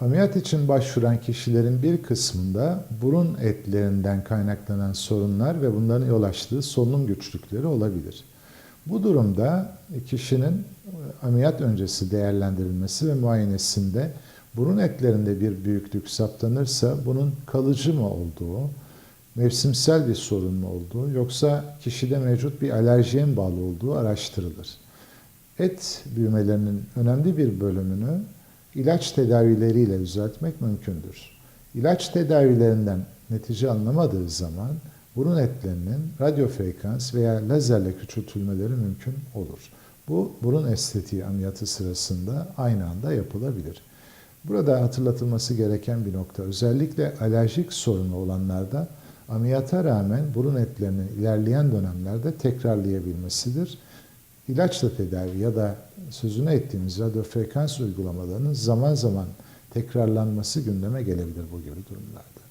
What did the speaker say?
Ameliyat için başvuran kişilerin bir kısmında burun etlerinden kaynaklanan sorunlar ve bunların yol açtığı solunum güçlükleri olabilir. Bu durumda kişinin ameliyat öncesi değerlendirilmesi ve muayenesinde burun etlerinde bir büyüklük saptanırsa bunun kalıcı mı olduğu, mevsimsel bir sorun mu olduğu yoksa kişide mevcut bir alerjiye mi bağlı olduğu araştırılır. Et büyümelerinin önemli bir bölümünü ilaç tedavileriyle düzeltmek mümkündür. İlaç tedavilerinden netice alınamadığı zaman burun etlerinin radyo frekans veya lazerle küçültülmeleri mümkün olur. Bu burun estetiği ameliyatı sırasında aynı anda yapılabilir. Burada hatırlatılması gereken bir nokta özellikle alerjik sorunu olanlarda ameliyata rağmen burun etlerinin ilerleyen dönemlerde tekrarlayabilmesidir. İlaçla tedavi ya da sözünü ettiğimiz radyo frekans uygulamalarının zaman zaman tekrarlanması gündeme gelebilir bu gibi durumlarda.